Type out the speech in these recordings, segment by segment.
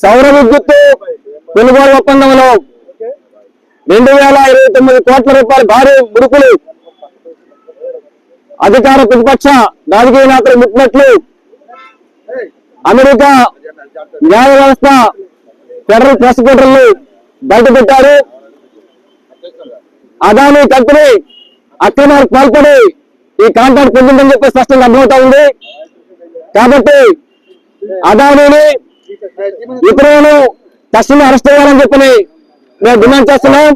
సౌర విద్యుత్ కొనుగోలు ఒప్పందంలో రెండు వేల ఇరవై తొమ్మిది కోట్ల రూపాయల భారీ ముడుకులు అధికార ప్రతిపక్ష రాజకీయ నేతలు ముట్టినట్లు అమెరికా న్యాయ వ్యవస్థ ఫెడరల్ ప్రాసిక్యూటర్లు బయటపెట్టారు. అదానీ కంపెనీ అక్రమాలకు పాల్పడి ఈ కాంట్రాక్ట్ పొందిందని చెప్పి స్పష్టంగా అర్థమవుతా ఉంది. కాబట్టి అదానీని ఇతరులను తక్షణమే అరెస్ట్ చేయాలని చెప్పని మేము డిమాండ్ చేస్తున్నాం.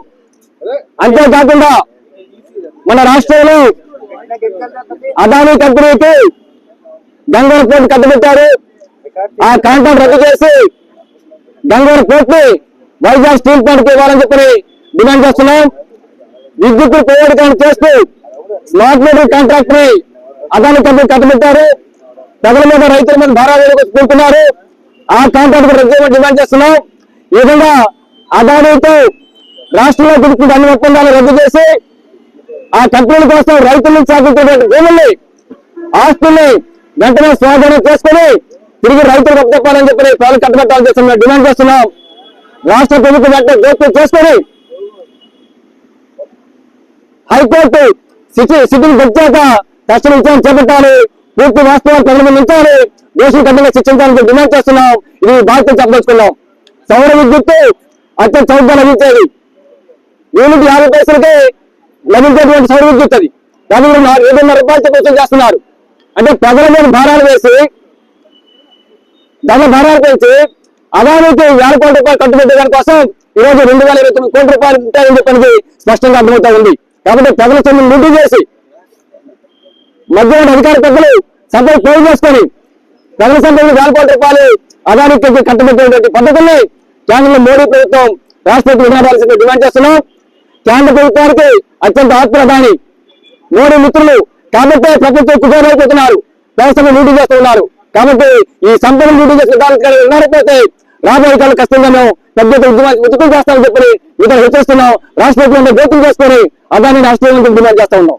అంతేకాకుండా మన రాష్ట్రంలో అదానీ కంపెనీకి గంగవరం పోర్టు కట్టబెట్టారు. ఆ కాంట్రాక్ట్ రద్దు చేసి గంగవరం పోర్ట్ వైజాగ్ స్టీల్ ప్లాంట్కి ఇవ్వాలని చెప్పని డిమాండ్ చేస్తున్నాం. విద్యుత్ ప్రైవేటీకరణ చేస్తూ స్మార్ట్ మీటర్ కాంట్రాక్ట్ని అదాని కంపెనీ కట్టబెట్టారు. ప్రజల మీద రైతుల మీద భారాలు పెడుతున్నారు ఆ కాంట్రాక్ట్ రద్దు చేయమని డిమాండ్ చేస్తున్నాం ఈ విధంగా అదానితో రాష్ట్రంలో తిరుగుతున్న అన్ని ఒప్పందాలు రద్దు చేసి ఆ కంపెనీల కోసం రైతుల నుంచి సాగుతున్నటువంటి భూముల్ని ఆస్తుల్ని వెంటనే స్వాధీనం చేసుకుని తిరిగి రైతులకు అప్పచెప్పాలని చెప్పి పాలు కట్టబెట్టాలని చెప్పి మేము డిమాండ్ చేస్తున్నాం. రాష్ట్ర ప్రభుత్వం వెంటనే జోక్యం చేసుకొని హైకోర్టు సిట్టింగ్ వచ్చాక తక్షణ విచారణ చేపట్టాలి. పూర్తి వాస్తవాలు ప్రజల ముందు ఉంచాలి. దోషులు కఠినంగా శిక్షించాలని డిమాండ్ చేస్తున్నాం. ఇది బాధ్యత చెప్పదలుచుకున్నాం సౌర విద్యుత్ అత్యంత చౌకగా లభించేది. యూనిట్ యాభై పైసలకే లభించేటువంటి సౌర విద్యుత్ అది. దాని ఏడున్నర రూపాయలు చెప్పి చేస్తున్నారు. అంటే ప్రజల మీద భారాలు వేసి ధన భారాలు పెంచి అదానికి వేల కోట్ల రూపాయలు కట్టుబెట్టే దానికోసం ఈరోజు రెండు వేల ఇరవై తొమ్మిది కోట్ల రూపాయలు ఉంటాయని చెప్పి స్పష్టంగా అర్థమవుతా ఉంది. కాబట్టి ప్రజల సొమ్ము లూటీ చేసి మధ్యలో అధికార పెద్దలు సభలు పోయి చేసుకొని ప్రజల సంఖ్యలో వేల కోట్ల రూపాయలు అదానికి కట్టబెట్టేటువంటి పద్ధతుల్ని కేంద్రంలో మోడీ ప్రభుత్వం రాష్ట్రపతి విధానాల్సింది డిమాండ్ చేస్తున్నాం. కేంద్ర ప్రభుత్వానికి అత్యంత ఆత్మదాని మోడీ మిత్రులు కాబట్టి ప్రభుత్వం కుటుంబాలైపోతున్నారు వ్యవస్థను లూటీ చేస్తున్నారు కాబట్టి ఈ సంపదను లూటీ చేసిన దానికి ఉన్నారైతే రాబోయే కాలం కష్టంగా మేము పెద్ద ఉద్యమాలు ఉద్యమం చేస్తామని చెప్పి ఇతను హెచ్చరిస్తున్నాం. రాష్ట్ర ప్రభుత్వం జోక్యం చేసుకొని అదాన్ని రాష్ట్రీయ డిమాండ్ చేస్తా ఉన్నాం.